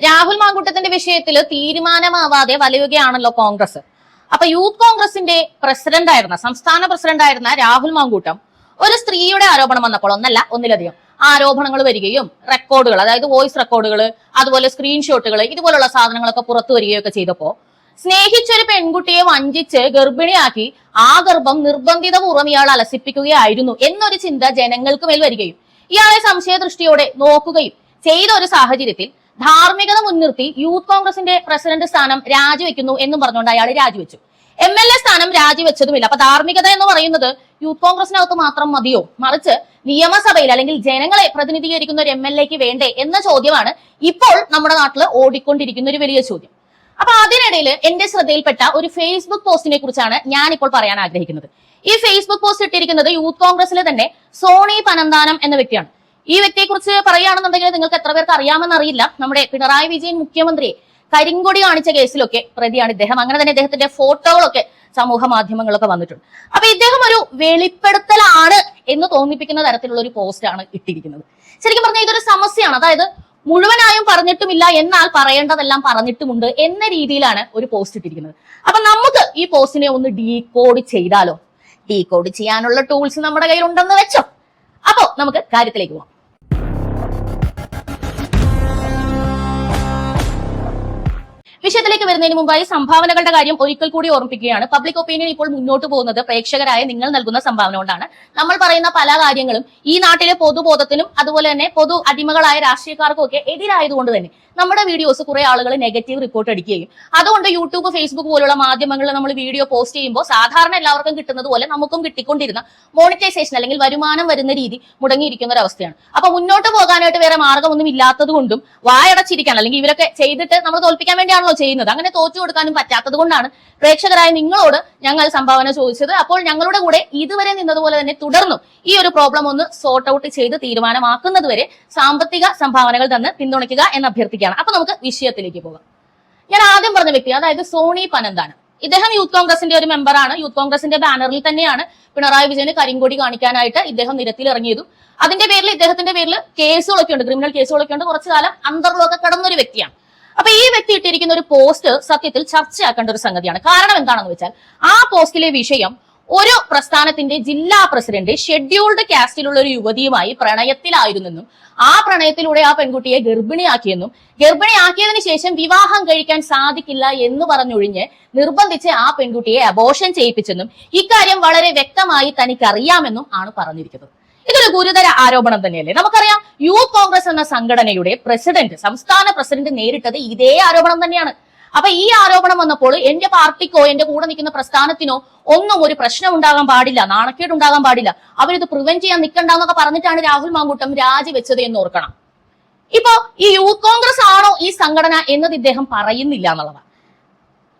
രാഹുൽ മാങ്കൂട്ടത്തിന്റെ വിഷയത്തിൽ തീരുമാനമാവാതെ വലയുകയാണല്ലോ കോൺഗ്രസ്. അപ്പൊ യൂത്ത് കോൺഗ്രസിന്റെ പ്രസിഡന്റ് ആയിരുന്ന സംസ്ഥാന പ്രസിഡന്റ് ആയിരുന്ന രാഹുൽ മാങ്കൂട്ടം ഒരു സ്ത്രീയുടെ ആരോപണം വന്നപ്പോൾ ഒന്നല്ല ഒന്നിലധികം ആരോപണങ്ങൾ വരികയും റെക്കോർഡുകൾ അതായത് വോയിസ് റെക്കോർഡുകൾ അതുപോലെ സ്ക്രീൻഷോട്ടുകൾ ഇതുപോലുള്ള സാധനങ്ങളൊക്കെ പുറത്തു വരികയൊക്കെ ചെയ്തപ്പോ സ്നേഹിച്ചൊരു പെൺകുട്ടിയെ വഞ്ചിച്ച് ഗർഭിണിയാക്കി ആ ഗർഭം നിർബന്ധിതപൂർവം ഇയാൾ അലസിപ്പിക്കുകയായിരുന്നു എന്നൊരു ചിന്ത ജനങ്ങൾക്ക് മേൽ വരികയും ഇയാളെ സംശയദൃഷ്ടിയോടെ നോക്കുകയും ചെയ്ത ഒരു സാഹചര്യത്തിൽ ധാർമ്മികത മുൻനിർത്തി യൂത്ത് കോൺഗ്രസിന്റെ പ്രസിഡന്റ് സ്ഥാനം രാജിവെക്കുന്നു എന്നും പറഞ്ഞുകൊണ്ട് അയാൾ രാജിവെച്ചു. എം എൽ എ സ്ഥാനം രാജിവെച്ചതുമില്ല. അപ്പൊ ധാർമ്മികത എന്ന് പറയുന്നത് യൂത്ത് കോൺഗ്രസിനകത്ത് മാത്രം മതിയോ? മറിച്ച് നിയമസഭയിൽ അല്ലെങ്കിൽ ജനങ്ങളെ പ്രതിനിധീകരിക്കുന്ന ഒരു എം എൽ എക്ക് വേണ്ടേ എന്ന ചോദ്യമാണ് ഇപ്പോൾ നമ്മുടെ നാട്ടിൽ ഓടിക്കൊണ്ടിരിക്കുന്ന ഒരു വലിയ ചോദ്യം. അപ്പൊ അതിനിടയിൽ എന്റെ ശ്രദ്ധയിൽപ്പെട്ട ഒരു ഫേസ്ബുക്ക് പോസ്റ്റിനെ കുറിച്ചാണ് ഞാൻ ഇപ്പോൾ പറയാൻ ആഗ്രഹിക്കുന്നത്. ഈ ഫേസ്ബുക്ക് പോസ്റ്റ് ഇട്ടിരിക്കുന്നത് യൂത്ത് കോൺഗ്രസിലെ തന്നെ സോണി പനന്താനം എന്ന വ്യക്തിയാണ്. ഈ വ്യക്തിയെ കുറിച്ച് പറയുകയാണെന്നുണ്ടെങ്കിൽ നിങ്ങൾക്ക് എത്ര പേർക്ക് അറിയാമെന്ന് അറിയില്ല. നമ്മുടെ പിണറായി വിജയൻ മുഖ്യമന്ത്രിയെ കരിങ്കൊടി കാണിച്ച കേസിലൊക്കെ പ്രതിയാണ് ഇദ്ദേഹം. അങ്ങനെ തന്നെ ഇദ്ദേഹത്തിന്റെ ഫോട്ടോകളൊക്കെ സമൂഹ മാധ്യമങ്ങളൊക്കെ വന്നിട്ടുണ്ട്. അപ്പൊ ഇദ്ദേഹം ഒരു വെളിപ്പെടുത്തലാണ് എന്ന് തോന്നിപ്പിക്കുന്ന തരത്തിലുള്ള ഒരു പോസ്റ്റാണ് ഇട്ടിരിക്കുന്നത്. ശരിക്കും പറഞ്ഞാൽ ഇതൊരു സമസ്യയാണ്. അതായത് മുഴുവനായും പറഞ്ഞിട്ടുമില്ല എന്നാൽ പറയേണ്ടതെല്ലാം പറഞ്ഞിട്ടുമുണ്ട് എന്ന രീതിയിലാണ് ഒരു പോസ്റ്റ് ഇട്ടിരിക്കുന്നത്. അപ്പൊ നമുക്ക് ഈ പോസ്റ്റിനെ ഒന്ന് ഡീകോഡ് ചെയ്താലോ? ഡീകോഡ് ചെയ്യാനുള്ള ടൂൾസ് നമ്മുടെ കയ്യിലുണ്ടെന്ന് വെച്ചോ. അപ്പോ നമുക്ക് കാര്യത്തിലേക്ക് പോവാം. വിഷയത്തിലേക്ക് വരുന്നതിന് മുമ്പായി സംഭാവനകളുടെ കാര്യം ഒരിക്കൽ കൂടി ഓർമ്മിപ്പിക്കുകയാണ്. പബ്ലിക് ഒപ്പീനിയൻ ഇപ്പോൾ മുന്നോട്ട് പോകുന്നത് പ്രേക്ഷകരായ നിങ്ങൾ നൽകുന്ന സംഭാവന കൊണ്ടാണ്. നമ്മൾ പറയുന്ന പല കാര്യങ്ങളും ഈ നാട്ടിലെ പൊതുബോധത്തിനും അതുപോലെ തന്നെ പൊതു അടിമകളായ രാഷ്ട്രീയക്കാർക്കും ഒക്കെ എതിരായതുകൊണ്ട് തന്നെ നമ്മുടെ വീഡിയോസ് കുറെ ആളുകൾ നെഗറ്റീവ് റിപ്പോർട്ട് അടിക്കുകയും അതുകൊണ്ട് യൂട്യൂബ് ഫേസ്ബുക്ക് പോലുള്ള മാധ്യമങ്ങളിൽ നമ്മൾ വീഡിയോ പോസ്റ്റ് ചെയ്യുമ്പോൾ സാധാരണ എല്ലാവർക്കും കിട്ടുന്നത് പോലെ നമുക്കും കിട്ടിക്കൊണ്ടിരുന്ന മോണിറ്റൈസേഷൻ അല്ലെങ്കിൽ വരുമാനം വരുന്ന രീതി മുടങ്ങിയിരിക്കുന്ന ഒരു അവസ്ഥയാണ്. അപ്പൊ മുന്നോട്ട് പോകാനായിട്ട് വേറെ മാർഗമൊന്നും ഇല്ലാത്തത് കൊണ്ടും വായടച്ചിരിക്കാൻ അല്ലെങ്കിൽ ഇവരൊക്കെ ചെയ്തിട്ട് നമ്മൾ തോൽപ്പിക്കാൻ വേണ്ടിയാണല്ലോ ചെയ്യുന്നത്. അങ്ങനെ തോറ്റു കൊടുക്കാനും പറ്റാത്തത് കൊണ്ടാണ് പ്രേക്ഷകരായ നിങ്ങളോട് ഞങ്ങൾ സംഭാവന ചോദിച്ചത്. അപ്പോൾ ഞങ്ങളുടെ കൂടെ ഇതുവരെ നിന്നതുപോലെ തന്നെ തുടർന്നും ഈ ഒരു പ്രോബ്ലം ഒന്ന് സോർട്ട് ഔട്ട് ചെയ്ത് തീരുമാനമാക്കുന്നത് വരെ സാമ്പത്തിക സംഭാവനകൾ തന്ന് പിന്തുണയ്ക്കുക എന്ന് അഭ്യർത്ഥിക്കുകയാണ്. അപ്പൊ നമുക്ക് വിഷയത്തിലേക്ക് പോകാം. ഞാൻ ആദ്യം പറഞ്ഞ വ്യക്തി അതായത് സോണി പനന്താണ്. ഇദ്ദേഹം യൂത്ത് കോൺഗ്രസിന്റെ ഒരു മെമ്പറാണ് യൂത്ത് കോൺഗ്രസിന്റെ ബാനറിൽ തന്നെയാണ് പിണറായി വിജയന് കരിങ്കൊടി കാണിക്കാനായിട്ട് ഇദ്ദേഹം നിരത്തിൽ ഇറങ്ങിയതും അതിന്റെ പേരിൽ ഇദ്ദേഹത്തിന്റെ പേരിൽ കേസുകളൊക്കെ ഉണ്ട് ക്രിമിനൽ കേസുകളൊക്കെ ഉണ്ട്. കുറച്ചു കാലം അന്തർലൊക്കെ കടന്നൊരു വ്യക്തിയാണ്. അപ്പൊ ഈ വ്യക്തി ഇട്ടിരിക്കുന്ന ഒരു പോസ്റ്റ് സത്യത്തിൽ ചർച്ചയാക്കേണ്ട ഒരു സംഗതിയാണ്. കാരണം എന്താണെന്ന് വെച്ചാൽ ആ പോസ്റ്റിലെ വിഷയം ഒരു പ്രസ്ഥാനത്തിന്റെ ജില്ലാ പ്രസിഡന്റ് ഷെഡ്യൂൾഡ് കാസ്റ്റിലുള്ള ഒരു യുവതിയുമായി പ്രണയത്തിലായിരുന്നെന്നും ആ പ്രണയത്തിലൂടെ ആ പെൺകുട്ടിയെ ഗർഭിണിയാക്കിയെന്നും ഗർഭിണിയാക്കിയതിനു ശേഷം വിവാഹം കഴിക്കാൻ സാധിക്കില്ല എന്ന് പറഞ്ഞൊഴിഞ്ഞ് നിർബന്ധിച്ച് ആ പെൺകുട്ടിയെ അബോഷൻ ചെയ്യിപ്പിച്ചെന്നും ഇക്കാര്യം വളരെ വ്യക്തമായി തനിക്കറിയാമെന്നും ആണ് പറഞ്ഞിരിക്കുന്നത്. ഇതൊരു ഗുരുതര ആരോപണം തന്നെയല്ലേ? നമുക്കറിയാം യൂത്ത് കോൺഗ്രസ് എന്ന സംഘടനയുടെ പ്രസിഡന്റ് സംസ്ഥാന പ്രസിഡന്റ് നേരിട്ടത് ഇതേ ആരോപണം തന്നെയാണ്. അപ്പൊ ഈ ആരോപണം വന്നപ്പോൾ എന്റെ പാർട്ടിക്കോ എന്റെ കൂടെ നിൽക്കുന്ന പ്രസ്ഥാനത്തിനോ ഒന്നും ഒരു പ്രശ്നം ഉണ്ടാകാൻ പാടില്ല നാണക്കേട് ഉണ്ടാകാൻ പാടില്ല. അവരിത് പ്രിവെന്റ് ചെയ്യാൻ നിൽക്കണ്ടെന്നൊക്കെ പറഞ്ഞിട്ടാണ് രാഹുൽ മാങ്കൂട്ടം രാജിവെച്ചത് എന്ന് ഓർക്കണം. ഇപ്പോ ഈ യൂത്ത് കോൺഗ്രസ് ആണോ ഈ സംഘടന എന്നത് ഇദ്ദേഹം പറയുന്നില്ല എന്നുള്ളതാണ്.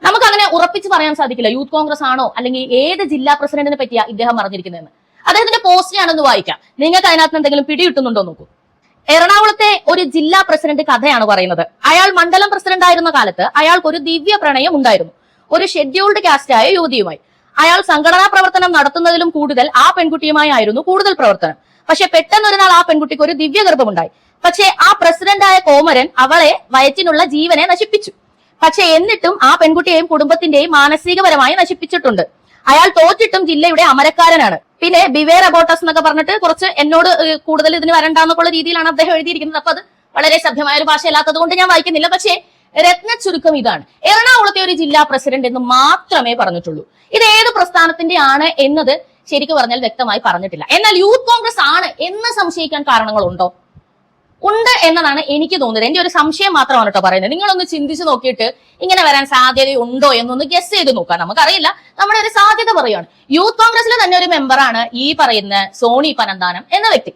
നമുക്ക് അങ്ങനെ ഉറപ്പിച്ച് പറയാൻ സാധിക്കില്ല. യൂത്ത് കോൺഗ്രസ് ആണോ അല്ലെങ്കിൽ ഏത് ജില്ലാ പ്രസിഡന്റിനെ പറ്റിയാ ഇദ്ദേഹം പറഞ്ഞിരിക്കുന്നതെന്ന് അദ്ദേഹത്തിന്റെ പോസ്റ്റ് ഞാനൊന്ന് വായിക്കാം. നിങ്ങൾക്ക് അതിനകത്ത് എന്തെങ്കിലും പിടികിട്ടുന്നുണ്ടോ നോക്കൂ. എറണാകുളത്തെ ഒരു ജില്ലാ പ്രസിഡന്റ് കഥയാണ് പറയുന്നത്. അയാൾ മണ്ഡലം പ്രസിഡന്റ് ആയിരുന്ന കാലത്ത് അയാൾക്ക് ഒരു ദിവ്യ പ്രണയം ഉണ്ടായിരുന്നു. ഒരു ഷെഡ്യൂൾഡ് കാസ്റ്റായ യുവതിയുമായി. അയാൾ സംഘടനാ പ്രവർത്തനം നടത്തുന്നതിലും കൂടുതൽ ആ പെൺകുട്ടിയുമായി ആയിരുന്നു കൂടുതൽ പ്രവർത്തനം. പക്ഷെ പെട്ടെന്ന് ഒരു നാൾ ആ പെൺകുട്ടിക്ക് ഒരു ദിവ്യ ഗർഭമുണ്ടായി. പക്ഷേ ആ പ്രസിഡന്റായ കോമരൻ അവളെ വയറ്റിനുള്ള ജീവനെ നശിപ്പിച്ചു. പക്ഷെ എന്നിട്ടും ആ പെൺകുട്ടിയെയും കുടുംബത്തിന്റെയും മാനസികപരമായി നശിപ്പിച്ചിട്ടുണ്ട്. അയാൾ തോറ്റിട്ടും ജില്ലയുടെ അമരക്കാരനാണ്. പിന്നെ ബിവേർ അബോട്ടസ് എന്നൊക്കെ പറഞ്ഞിട്ട് കുറച്ച് എന്നോട് കൂടുതൽ ഇതിന് വരണ്ടാന്നൊക്കെയുള്ള രീതിയിലാണ് അദ്ദേഹം എഴുതിയിരിക്കുന്നത്. അപ്പൊ അത് വളരെ സഭ്യമായ ഒരു ഭാഷയല്ലാത്തത് കൊണ്ട് ഞാൻ വായിക്കുന്നില്ല. പക്ഷേ രത്ന ചുരുക്കം ഇതാണ്. എറണാകുളത്തെ ഒരു ജില്ലാ പ്രസിഡന്റ് എന്ന് മാത്രമേ പറഞ്ഞിട്ടുള്ളൂ. ഇത് ഏത് പ്രസ്ഥാനത്തിന്റെ ആണ് എന്നത് ശരിക്കും പറഞ്ഞാൽ വ്യക്തമായി പറഞ്ഞിട്ടില്ല. എന്നാൽ യൂത്ത് കോൺഗ്രസ് ആണ് എന്ന് സംശയിക്കാൻ കാരണങ്ങളുണ്ടോ? ഉണ്ട് എന്നതാണ് എനിക്ക് തോന്നുന്നത്. എന്റെ ഒരു സംശയം മാത്രമാണ് കേട്ടോ പറയുന്നത്. നിങ്ങളൊന്ന് ചിന്തിച്ച് നോക്കിയിട്ട് ഇങ്ങനെ വരാൻ സാധ്യതയുണ്ടോ എന്നൊന്ന് ഗസ് ചെയ്ത് നോക്കാം. നമുക്കറിയില്ല. നമ്മുടെ ഒരു സാധ്യത പറയുകയാണ് യൂത്ത് കോൺഗ്രസിലെ തന്നെ ഒരു മെമ്പറാണ് ഈ പറയുന്ന സോണി പനന്താനം എന്ന വ്യക്തി.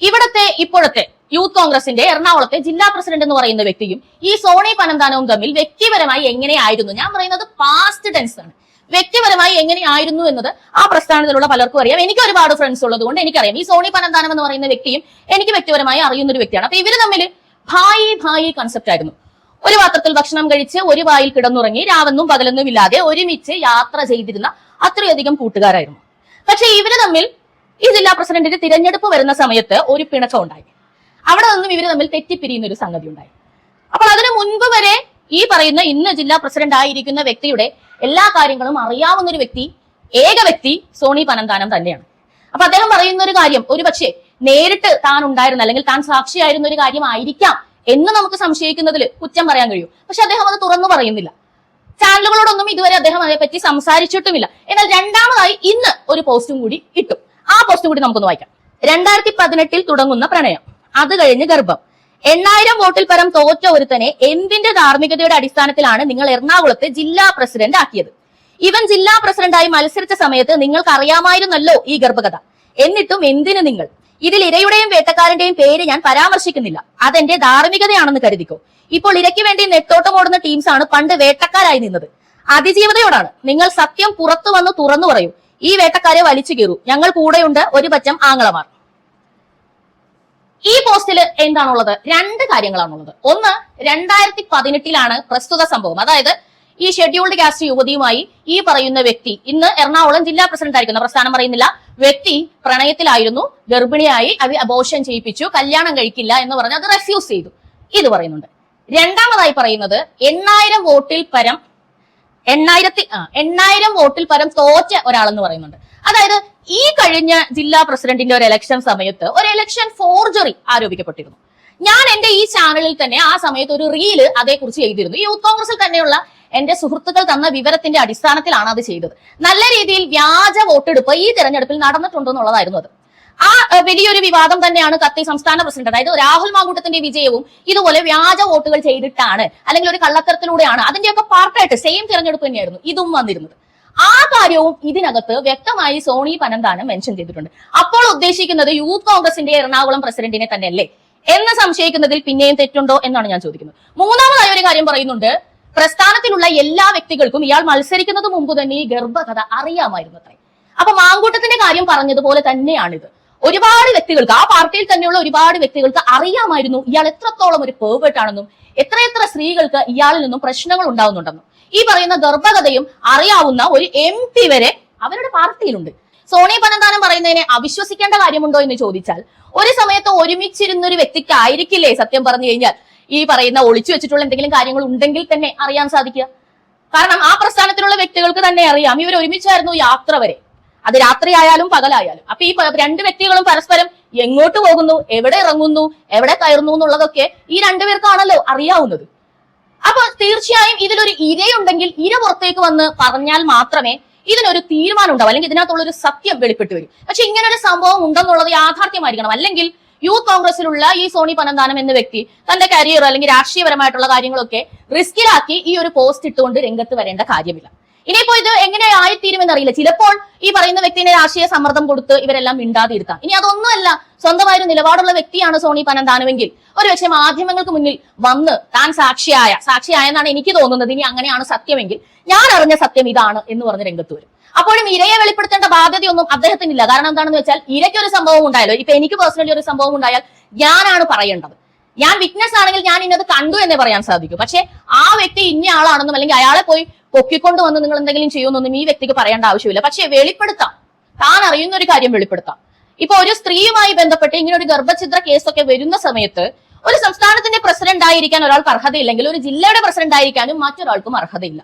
ഇവിടത്തെ ഇപ്പോഴത്തെ യൂത്ത് കോൺഗ്രസിന്റെ എറണാകുളത്തെ ജില്ലാ പ്രസിഡന്റ് എന്ന് പറയുന്ന വ്യക്തിയും ഈ സോണി പനന്താനവും തമ്മിൽ വ്യക്തിപരമായി എങ്ങനെയായിരുന്നു? ഞാൻ പറയുന്നത് പാസ്റ്റ് ടെൻസ് ആണ്. വ്യക്തിപരമായി എങ്ങനെയായിരുന്നു എന്നത് ആ പ്രസ്ഥാനത്തിലുള്ള പലർക്കും അറിയാം. എനിക്ക് ഒരുപാട് ഫ്രണ്ട്സ് ഉള്ളത് കൊണ്ട് എനിക്കറിയാം. ഈ സോണി പനന്താനം എന്ന് പറയുന്ന വ്യക്തിയും എനിക്ക് വ്യക്തിപരമായി അറിയുന്ന ഒരു വ്യക്തിയാണ്. അപ്പൊ ഇവർ തമ്മിൽ ഭായി ഭായി കൺസെപ്റ്റ് ആയിരുന്നു. ഒരു പാത്രത്തിൽ ഭക്ഷണം കഴിച്ച് ഒരു വായിൽ കിടന്നുറങ്ങി രാവെന്നും പകലെന്നും ഇല്ലാതെ ഒരുമിച്ച് യാത്ര ചെയ്തിരുന്ന അത്രയധികം കൂട്ടുകാരായിരുന്നു. പക്ഷെ ഇവർ തമ്മിൽ ഈ ജില്ലാ പ്രസിഡന്റിന്റെ തിരഞ്ഞെടുപ്പ് വരുന്ന സമയത്ത് ഒരു പിണക്കം ഉണ്ടായി. അവിടെ നിന്നും ഇവർ തമ്മിൽ തെറ്റിപ്പിരിയുന്ന ഒരു സംഗതി ഉണ്ടായി. അപ്പോൾ അതിനു മുൻപ് വരെ ഈ പറയുന്ന ഇന്ന് ജില്ലാ പ്രസിഡന്റ് ആയിരിക്കുന്ന വ്യക്തിയുടെ എല്ലാ കാര്യങ്ങളും അറിയാവുന്ന ഒരു വ്യക്തി ഏക വ്യക്തി സോണി പനന്താനം തന്നെയാണ്. അപ്പൊ അദ്ദേഹം പറയുന്ന ഒരു കാര്യം ഒരു പക്ഷേ നേരിട്ട് താൻ ഉണ്ടായിരുന്ന അല്ലെങ്കിൽ താൻ സാക്ഷിയായിരുന്ന ഒരു കാര്യമായിരിക്കാം എന്ന് നമുക്ക് സംശയിക്കുന്നതിൽ കുറ്റം പറയാൻ കഴിയും. പക്ഷെ അദ്ദേഹം അത് തുറന്നു പറയുന്നില്ല. ചാനലുകളോടൊന്നും ഇതുവരെ അദ്ദേഹം അതേപ്പറ്റി സംസാരിച്ചിട്ടുമില്ല. എന്നാൽ രണ്ടാമതായി ഇന്ന് ഒരു പോസ്റ്റും കൂടി ഇട്ടു. ആ പോസ്റ്റും കൂടി നമുക്കൊന്ന് വായിക്കാം. രണ്ടായിരത്തി പതിനെട്ടിൽ തുടങ്ങുന്ന പ്രണയം. അത് കഴിഞ്ഞ് ഗർഭം. എണ്ണായിരം വോട്ടിൽ പരം തോറ്റ ഒരുത്തനെ എന്തിന്റെ ധാർമ്മികതയുടെ അടിസ്ഥാനത്തിലാണ് നിങ്ങൾ എറണാകുളത്തെ ജില്ലാ പ്രസിഡന്റ് ആക്കിയത്? ഇവൻ ജില്ലാ പ്രസിഡന്റായി മത്സരിച്ച സമയത്ത് നിങ്ങൾക്ക് അറിയാമായിരുന്നല്ലോ ഈ ഗർഭകഥ. എന്നിട്ടും എന്തിന് നിങ്ങൾ? ഇതിൽ ഇരയുടെയും വേട്ടക്കാരന്റെയും പേര് ഞാൻ പരാമർശിക്കുന്നില്ല. അതെന്റെ ധാർമ്മികതയാണെന്ന് കരുതിക്കോ. ഇപ്പോൾ ഇരയ്ക്ക് വേണ്ടി നെട്ടോട്ടം ഓടുന്ന ടീംസ് ആണ് പണ്ട് വേട്ടക്കാരായി നിന്നത്. അതിജീവതയോടാണ്. നിങ്ങൾ സത്യം പുറത്തു വന്ന് തുറന്നു പറയൂ. ഈ വേട്ടക്കാരെ വലിച്ചു കീറൂ. ഞങ്ങൾ കൂടെയുണ്ട് ഒരു പറ്റം ആങ്ങളമാർ ഈ പോസ്റ്റിൽ എന്താണുള്ളത്? രണ്ട് കാര്യങ്ങളാണുള്ളത്. ഒന്ന് രണ്ടായിരത്തി പതിനെട്ടിലാണ് പ്രസ്തുത സംഭവം. അതായത് ഈ ഷെഡ്യൂൾഡ് കാസ്റ്റ് യുവതിയുമായി ഈ പറയുന്ന വ്യക്തി ഇന്ന് എറണാകുളം ജില്ലാ പ്രസിഡന്റ് ആയിരിക്കുന്ന. പ്രസ്ഥാനം പറയുന്നില്ല. വ്യക്തി പ്രണയത്തിലായിരുന്നു ഗർഭിണിയായി അത് അബോഷൻ ചെയ്യിപ്പിച്ചു കല്യാണം കഴിക്കില്ല എന്ന് പറഞ്ഞ് അത് റെഫ്യൂസ് ചെയ്തു. ഇത് പറയുന്നുണ്ട്. രണ്ടാമതായി പറയുന്നത് എണ്ണായിരം വോട്ടിൽ പരം എണ്ണായിരത്തി എണ്ണായിരം വോട്ടിൽ പരം തോറ്റ ഒരാളെന്ന് പറയുന്നുണ്ട്. അതായത് ഈ കഴിഞ്ഞ ജില്ലാ പ്രസിഡന്റിന്റെ ഒരു ഇലക്ഷൻ സമയത്ത് ഒരു ഇലക്ഷൻ ഫോർജറി ആരോപിക്കപ്പെട്ടിരുന്നു. ഞാൻ എന്റെ ഈ ചാനലിൽ തന്നെ ആ സമയത്ത് ഒരു റീൽ അതേക്കുറിച്ച് ഈ യൂത്ത് കോൺഗ്രസിൽ തന്നെയുള്ള എന്റെ സുഹൃത്തുക്കൾ തന്ന വിവരത്തിന്റെ അടിസ്ഥാനത്തിലാണ് അത് ചെയ്തത്. നല്ല രീതിയിൽ വ്യാജ വോട്ടെടുപ്പ് ഈ തെരഞ്ഞെടുപ്പിൽ നടന്നിട്ടുണ്ടോ എന്നുള്ളതായിരുന്നു അത്. ആ വലിയൊരു വിവാദം തന്നെയാണ് കത്തി സംസ്ഥാന പ്രസിഡന്റ്. അതായത് രാഹുൽ മാങ്കൂട്ടത്തിന്റെ വിജയവും ഇതുപോലെ വ്യാജ വോട്ടുകൾ ചെയ്തിട്ടാണ് അല്ലെങ്കിൽ ഒരു കള്ളത്തരത്തിലൂടെയാണ് അതിന്റെയൊക്കെ പാർട്ടായിട്ട് സെയിം തിരഞ്ഞെടുപ്പ് തന്നെയായിരുന്നു. ഇതും വന്നിരുന്നത്. ആ കാര്യവും ഇതിനകത്ത് വ്യക്തമായി സോണി പനന്താനം മെൻഷൻ ചെയ്തിട്ടുണ്ട്. അപ്പോൾ ഉദ്ദേശിക്കുന്നത് യൂത്ത് കോൺഗ്രസിന്റെ എറണാകുളം പ്രസിഡന്റിനെ തന്നെയല്ലേ? എന്ന് സംശയിക്കുന്നതിൽ പിന്നെയും തെറ്റുണ്ടോ എന്നാണ് ഞാൻ ചോദിക്കുന്നത്. മൂന്നാമതായി ഒരു കാര്യം പറയുന്നുണ്ട്. പ്രസ്ഥാനത്തിലുള്ള എല്ലാ വ്യക്തികൾക്കും ഇയാൾ മത്സരിക്കുന്നത് മുമ്പ് തന്നെ ഈ ഗർഭകഥ അറിയാമായിരുന്നു അത്രേ അപ്പൊ മാങ്കൂട്ടത്തിന്റെ കാര്യം പറഞ്ഞതുപോലെ തന്നെയാണിത്. ഒരുപാട് വ്യക്തികൾക്ക് ആ പാർട്ടിയിൽ തന്നെയുള്ള ഒരുപാട് വ്യക്തികൾക്ക് അറിയാമായിരുന്നു ഇയാൾ എത്രത്തോളം ഒരു പേർവേർട്ട് ആണെന്നും എത്രയെത്ര സ്ത്രീകൾക്ക് ഇയാളിൽ നിന്നും പ്രശ്നങ്ങൾ ഉണ്ടാവുന്നുണ്ടെന്നും. ഈ പറയുന്ന ഗർഭകഥയും അറിയാവുന്ന ഒരു എം പി വരെ അവരുടെ പാർട്ടിയിലുണ്ട്. സോണി പനന്താനം പറയുന്നതിനെ അവിശ്വസിക്കേണ്ട കാര്യമുണ്ടോ എന്ന് ചോദിച്ചാൽ ഒരു സമയത്ത് ഒരുമിച്ചിരുന്ന ഒരു വ്യക്തിക്ക് ആയിരിക്കില്ലേ സത്യം പറഞ്ഞു കഴിഞ്ഞാൽ ഈ പറയുന്ന ഒളിച്ചു വെച്ചിട്ടുള്ള എന്തെങ്കിലും കാര്യങ്ങൾ ഉണ്ടെങ്കിൽ തന്നെ അറിയാൻ സാധിക്കുക? കാരണം ആ പ്രസ്ഥാനത്തിലുള്ള വ്യക്തികൾക്ക് തന്നെ അറിയാം. ഇവർ ഒരുമിച്ചായിരുന്നു യാത്ര വരെ. അത് രാത്രിയായാലും പകലായാലും. അപ്പൊ ഈ രണ്ട് വ്യക്തികളും പരസ്പരം എങ്ങോട്ട് പോകുന്നു എവിടെ ഇറങ്ങുന്നു എവിടെ കയറുന്നു എന്നുള്ളതൊക്കെ ഈ രണ്ടുപേർക്കാണല്ലോ അറിയാവുന്നത്. അപ്പൊ തീർച്ചയായും ഇതിലൊരു ഇരയുണ്ടെങ്കിൽ ഇര പുറത്തേക്ക് വന്ന് പറഞ്ഞാൽ മാത്രമേ ഇതിനൊരു തീരുമാനം ഉണ്ടാവും അല്ലെങ്കിൽ ഇതിനകത്തുള്ള ഒരു സത്യം വെളിപ്പെട്ട് വരും. പക്ഷെ ഇങ്ങനെ ഒരു സംഭവം ഉണ്ടെന്നുള്ളത് യാഥാർത്ഥ്യമായിരിക്കണം. അല്ലെങ്കിൽ യൂത്ത് കോൺഗ്രസിലുള്ള ഈ സോണി പനന്താനം എന്ന വ്യക്തി തന്റെ കരിയർ അല്ലെങ്കിൽ രാഷ്ട്രീയപരമായിട്ടുള്ള കാര്യങ്ങളൊക്കെ റിസ്കിലാക്കി ഈ ഒരു പോസ്റ്റ് ഇട്ടുകൊണ്ട് രംഗത്ത് വരേണ്ട കാര്യമില്ല. ഇനിയിപ്പോ ഇത് എങ്ങനെ ആയിത്തീരുമെന്ന് അറിയില്ല. ചിലപ്പോൾ ഈ പറയുന്ന വ്യക്തിനെ രാഷ്ട്രീയ സമ്മർദ്ദം കൊടുത്ത് ഇവരെല്ലാം മിണ്ടാതിരുത്താം. ഇനി അതൊന്നുമല്ല സ്വന്തമായ ഒരു നിലപാടുള്ള വ്യക്തിയാണ് സോണി പനന്താനമെങ്കിൽ ഒരുപക്ഷെ മാധ്യമങ്ങൾക്ക് മുന്നിൽ വന്ന് താൻ സാക്ഷിയായ സാക്ഷിയായെന്നാണ് എനിക്ക് തോന്നുന്നത്. ഇനി അങ്ങനെയാണ് സത്യമെങ്കിൽ ഞാൻ അറിഞ്ഞ സത്യം ഇതാണ് എന്ന് പറഞ്ഞ് രംഗത്ത് വരും. അപ്പോഴും ഇരയെ വെളിപ്പെടുത്തേണ്ട ബാധ്യതയൊന്നും അദ്ദേഹത്തിനില്ല. കാരണം എന്താണെന്ന് വെച്ചാൽ ഇരയ്ക്ക് ഒരു സംഭവം ഉണ്ടായാലോ ഇപ്പൊ എനിക്ക് പേഴ്സണലി ഒരു സംഭവം ഉണ്ടായാൽ ഞാനാണ് പറയേണ്ടത്. ഞാൻ വിറ്റ്നസ് ആണെങ്കിൽ ഞാൻ ഇന്നത് കണ്ടു എന്നേ പറയാൻ സാധിക്കും. പക്ഷെ ആ വ്യക്തി ഇന്ന ആളാണെന്നും അല്ലെങ്കിൽ അയാളെ പോയി പൊക്കിക്കൊണ്ട് വന്ന് നിങ്ങൾ എന്തെങ്കിലും ചെയ്യുമെന്നൊന്നും ഈ വ്യക്തിക്ക് പറയേണ്ട ആവശ്യമില്ല. പക്ഷെ വെളിപ്പെടുത്താം. താൻ അറിയുന്ന ഒരു കാര്യം വെളിപ്പെടുത്താം. ഇപ്പൊ ഒരു സ്ത്രീയുമായി ബന്ധപ്പെട്ട് ഇങ്ങനെ ഒരു ഗർഭഛിദ്ര കേസൊക്കെ വരുന്ന സമയത്ത് ഒരു സംസ്ഥാനത്തിന്റെ പ്രസിഡന്റ് ആയിരിക്കാൻ ഒരാൾക്ക് അർഹതയില്ലെങ്കിൽ ഒരു ജില്ലയുടെ പ്രസിഡന്റ് ആയിരിക്കാനും മറ്റൊരാൾക്കും അർഹതയില്ല.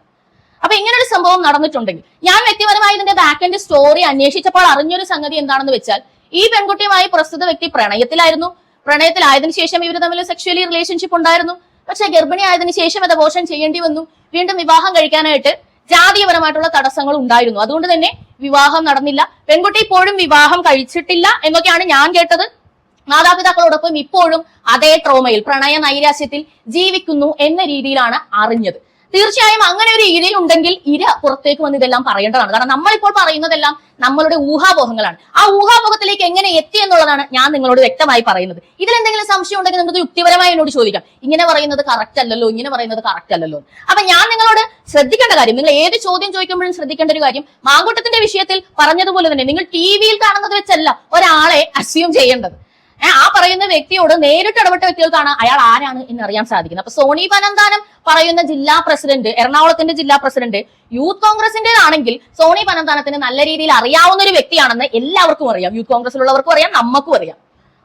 അപ്പൊ ഇങ്ങനെ ഒരു സംഭവം നടന്നിട്ടുണ്ടെങ്കിൽ ഞാൻ വ്യക്തിപരമായി ഇതിന്റെ ബാക്ക് സ്റ്റോറി അന്വേഷിച്ചപ്പോൾ അറിഞ്ഞൊരു സംഗതി എന്താണെന്ന് വെച്ചാൽ ഈ പെൺകുട്ടിയുമായി പ്രസ്തുത വ്യക്തി പ്രണയത്തിലായിരുന്നു. പ്രണയത്തിലായതിനു ശേഷം ഇവർ തമ്മിൽ സെക്ഷലി റിലേഷൻഷിപ്പ് ഉണ്ടായിരുന്നു. പക്ഷെ ഗർഭിണി ആയതിനു ശേഷം അത് അബോഷൻ ചെയ്യേണ്ടി വന്നു. വീണ്ടും വിവാഹം കഴിക്കാനായിട്ട് ജാതീയപരമായിട്ടുള്ള തടസ്സങ്ങൾ ഉണ്ടായിരുന്നു. അതുകൊണ്ട് തന്നെ വിവാഹം നടന്നില്ല. പെൺകുട്ടി ഇപ്പോഴും വിവാഹം കഴിച്ചിട്ടില്ല എന്നൊക്കെയാണ് ഞാൻ കേട്ടത്. മാതാപിതാക്കളോടൊപ്പം ഇപ്പോഴും അതേ ട്രോമയിൽ പ്രണയ നൈരാശ്യത്തിൽ ജീവിക്കുന്നു എന്ന രീതിയിലാണ് അറിഞ്ഞത്. തീർച്ചയായും അങ്ങനെ ഒരു ഇരയുണ്ടെങ്കിൽ ഇര പുറത്തേക്ക് വന്ന് ഇതെല്ലാം പറയേണ്ടതാണ്. കാരണം നമ്മളിപ്പോൾ പറയുന്നതെല്ലാം നമ്മളുടെ ഊഹാപോഹങ്ങളാണ്. ആ ഊഹാപോഹത്തിലേക്ക് എങ്ങനെ എത്തി എന്നുള്ളതാണ് ഞാൻ നിങ്ങളോട് വ്യക്തമായി പറയുന്നത്. ഇതിൽ എന്തെങ്കിലും സംശയം ഉണ്ടെങ്കിൽ നിങ്ങൾക്ക് യുക്തിപരമായി എന്നോട് ചോദിക്കാം. ഇങ്ങനെ പറയുന്നത് കറക്റ്റ് അല്ലല്ലോ ഇങ്ങനെ പറയുന്നത് കറക്റ്റ് അല്ലല്ലോ. അപ്പൊ ഞാൻ നിങ്ങളോട് ശ്രദ്ധിക്കേണ്ട കാര്യം നിങ്ങൾ ഏത് ചോദ്യം ചോദിക്കുമ്പോഴും ശ്രദ്ധിക്കേണ്ട ഒരു കാര്യം മാങ്കൂട്ടത്തിന്റെ വിഷയത്തിൽ പറഞ്ഞതുപോലെ തന്നെ നിങ്ങൾ ടി വിയിൽ കാണുന്നത് വെച്ചല്ല ഒരാളെ അസ്യൂം ചെയ്യേണ്ടത്. ആ പറയുന്ന വ്യക്തിയോട് നേരിട്ട് ഇടപെട്ട വ്യക്തികൾക്കാണ് അയാൾ ആരാണ് എന്ന് അറിയാൻ സാധിക്കുന്നത്. അപ്പൊ സോണി പനന്താനം പറയുന്ന ജില്ലാ പ്രസിഡന്റ് എറണാകുളത്തിന്റെ ജില്ലാ പ്രസിഡന്റ് യൂത്ത് കോൺഗ്രസിന്റേതാണെങ്കിൽ സോണി പനന്താനത്തിന് നല്ല രീതിയിൽ അറിയാവുന്ന ഒരു വ്യക്തിയാണെന്ന് എല്ലാവർക്കും അറിയാം. യൂത്ത് കോൺഗ്രസിലുള്ളവർക്കും അറിയാം നമുക്കും അറിയാം.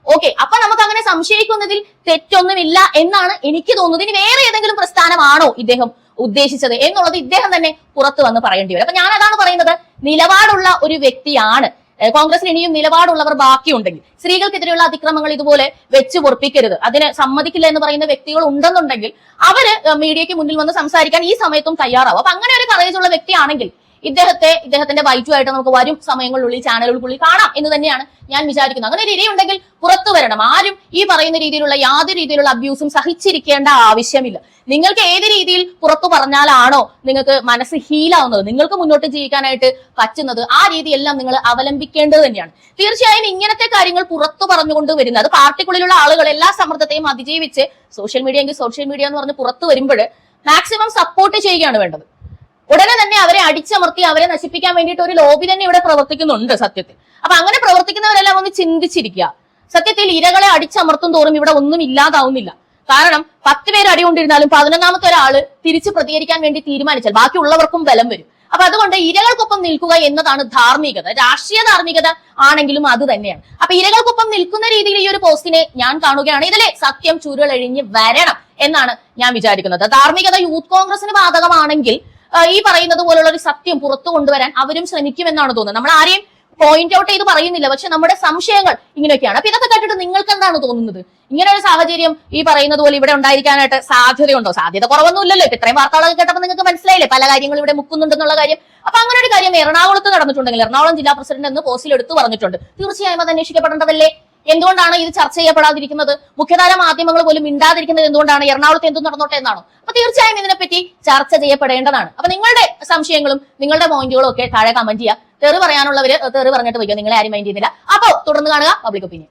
ഓക്കെ അപ്പൊ നമുക്ക് അങ്ങനെ സംശയിക്കുന്നതിൽ തെറ്റൊന്നുമില്ല എന്നാണ് എനിക്ക് തോന്നുന്നത്. ഇനി വേറെ ഏതെങ്കിലും പ്രസ്ഥാനമാണോ ഇദ്ദേഹം ഉദ്ദേശിച്ചത് എന്നുള്ളത് ഇദ്ദേഹം തന്നെ പുറത്തു വന്ന് പറയേണ്ടി വരും. അപ്പൊ ഞാൻ അതാണ് പറയുന്നത് നിലപാടുള്ള ഒരു വ്യക്തിയാണ്. ഏഹ് കോൺഗ്രസിൽ ഇനിയും നിലപാടുള്ളവർ ബാക്കിയുണ്ടെങ്കിൽ സ്ത്രീകൾക്കെതിരെയുള്ള അതിക്രമങ്ങൾ ഇതുപോലെ വെച്ച് പൊറപ്പിക്കരുത്. അതിന് സമ്മതിക്കില്ല എന്ന് പറയുന്ന വ്യക്തികൾ ഉണ്ടെന്നുണ്ടെങ്കിൽ അവർ മീഡിയയ്ക്ക് മുന്നിൽ വന്ന് സംസാരിക്കാൻ ഈ സമയത്തും തയ്യാറാവും. അപ്പൊ അങ്ങനെ ഒരു കറേജ് ഉള്ള വ്യക്തിയാണെങ്കിൽ ഇദ്ദേഹത്തെ ഇദ്ദേഹത്തിന്റെ ബൈറ്റുമായിട്ട് നമുക്ക് വരും സമയങ്ങളിലുള്ളിൽ ചാനലുകൾക്കുള്ളിൽ കാണാം എന്ന് തന്നെയാണ് ഞാൻ വിചാരിക്കുന്നത്. അങ്ങനെ ഒരു ഇരയുണ്ടെങ്കിൽ പുറത്തു വരണം. ആരും ഈ പറയുന്ന രീതിയിലുള്ള യാതൊരു രീതിയിലുള്ള അബ്യൂസും സഹിച്ചിരിക്കേണ്ട ആവശ്യമില്ല. നിങ്ങൾക്ക് ഏത് രീതിയിൽ പുറത്തു പറഞ്ഞാലാണോ നിങ്ങൾക്ക് മനസ്സ് ഹീലാവുന്നത് നിങ്ങൾക്ക് മുന്നോട്ട് ജീവിക്കാനായിട്ട് പറ്റുന്നത് ആ രീതിയെല്ലാം നിങ്ങൾ അവലംബിക്കേണ്ടത് തന്നെയാണ്. തീർച്ചയായും ഇങ്ങനത്തെ കാര്യങ്ങൾ പുറത്തു പറഞ്ഞുകൊണ്ട് വരുന്നത് പാർട്ടിക്കുള്ളിലുള്ള ആളുകൾ എല്ലാ സമ്മർദ്ദത്തെയും അതിജീവിച്ച് സോഷ്യൽ മീഡിയ എങ്കിൽ സോഷ്യൽ മീഡിയ എന്ന് പറഞ്ഞ് പുറത്തു വരുമ്പോൾ മാക്സിമം സപ്പോർട്ട് ചെയ്യുകയാണ് വേണ്ടത്. ഉടനെ തന്നെ അടിച്ചമർത്തി അവരെ നശിപ്പിക്കാൻ വേണ്ടിയിട്ട് ഒരു ലോബി തന്നെ ഇവിടെ പ്രവർത്തിക്കുന്നുണ്ട് സത്യത്തിൽ. അപ്പൊ അങ്ങനെ പ്രവർത്തിക്കുന്നവരെല്ലാം ഒന്ന് ചിന്തിച്ചിരിക്കുക. സത്യത്തിൽ ഇരകളെ അടിച്ചമർത്തും തോറും ഇവിടെ ഒന്നും ഇല്ലാതാവുന്നില്ല. കാരണം പത്ത് പേര് അടികൊണ്ടിരുന്നാലും പതിനൊന്നാമത്തെ ഒരാൾ തിരിച്ച് പ്രതികരിക്കാൻ വേണ്ടി തീരുമാനിച്ചാൽ ബാക്കിയുള്ളവർക്കും ബലം വരും. അപ്പൊ അതുകൊണ്ട് ഇരകൾക്കൊപ്പം നിൽക്കുക എന്നതാണ് ധാർമ്മികത. രാഷ്ട്രീയ ധാർമ്മികത ആണെങ്കിലും അത് തന്നെയാണ്. അപ്പൊ ഇരകൾക്കൊപ്പം നിൽക്കുന്ന രീതിയിൽ ഈ ഒരു പോസ്റ്റിനെ ഞാൻ കാണുകയാണ്. ഇതിലെ സത്യം ചുരുളഴിഞ്ഞ് വരണം എന്നാണ് ഞാൻ വിചാരിക്കുന്നത്. ധാർമ്മികത യൂത്ത് കോൺഗ്രസിന് ബാധകമാണെങ്കിൽ ഈ പറയുന്നത് പോലുള്ള ഒരു സത്യം പുറത്തു കൊണ്ടുവരാൻ അവരും ശ്രമിക്കുമെന്നാണ് തോന്നുന്നത്. നമ്മൾ ആരെയും പോയിന്റ് ഔട്ട് ചെയ്ത് പറയുന്നില്ല. പക്ഷെ നമ്മുടെ സംശയങ്ങൾ ഇങ്ങനെയൊക്കെയാണ്. അപ്പൊ ഇതൊക്കെ കേട്ടിട്ട് നിങ്ങൾക്ക് എന്താണ് തോന്നുന്നത്? ഇങ്ങനെ ഒരു സാഹചര്യം ഈ പറയുന്നത് പോലെ ഇവിടെ ഉണ്ടായിരിക്കാനായിട്ട് സാധ്യതയുണ്ടോ? സാധ്യത കുറവൊന്നും ഇല്ലല്ലോ ഇപ്പൊ ഇത്രയും വാർത്തകളൊക്കെ കേട്ടപ്പോൾ നിങ്ങൾക്ക് മനസ്സിലായില്ലേ? പല കാര്യങ്ങളും ഇവിടെ മുക്കുന്നുണ്ടെന്നുള്ള കാര്യം. അപ്പൊ അങ്ങനെ ഒരു കാര്യം എറണാകുളത്ത് നടന്നിട്ടുണ്ടെങ്കിൽ എറണാകുളം ജില്ലാ പ്രസിഡന്റ് എന്ന് പോസ്റ്റിൽ എടുത്തു പറഞ്ഞിട്ടുണ്ട്. തീർച്ചയായും അത് അന്വേഷിക്കപ്പെടേണ്ടതല്ലേ? എന്തുകൊണ്ടാണ് ഇത് ചർച്ച ചെയ്യപ്പെടാതിരിക്കുന്നത്? മുഖ്യധാര മാധ്യമങ്ങൾ പോലും മിണ്ടാതിരിക്കുന്നത് എന്തുകൊണ്ടാണ്? എറണാകുളത്ത് എന്തും നടന്നോട്ടെ എന്നാണോ? അപ്പൊ തീർച്ചയായും ഇതിനെപ്പറ്റി ചർച്ച ചെയ്യപ്പെടേണ്ടതാണ്. അപ്പൊ നിങ്ങളുടെ സംശയങ്ങളും നിങ്ങളുടെ പോയിന്റുകളും ഒക്കെ താഴെ കമന്റ് ചെയ്യുക തെറി പറയാനുള്ളവര് തെറി പറഞ്ഞിട്ട് വയ്ക്കുക നിങ്ങളെ ആരും മൈൻഡ് ചെയ്യുന്നില്ല. അപ്പോ തുടർന്ന് കാണുക പബ്ലിക് ഒപ്പീനിയൻ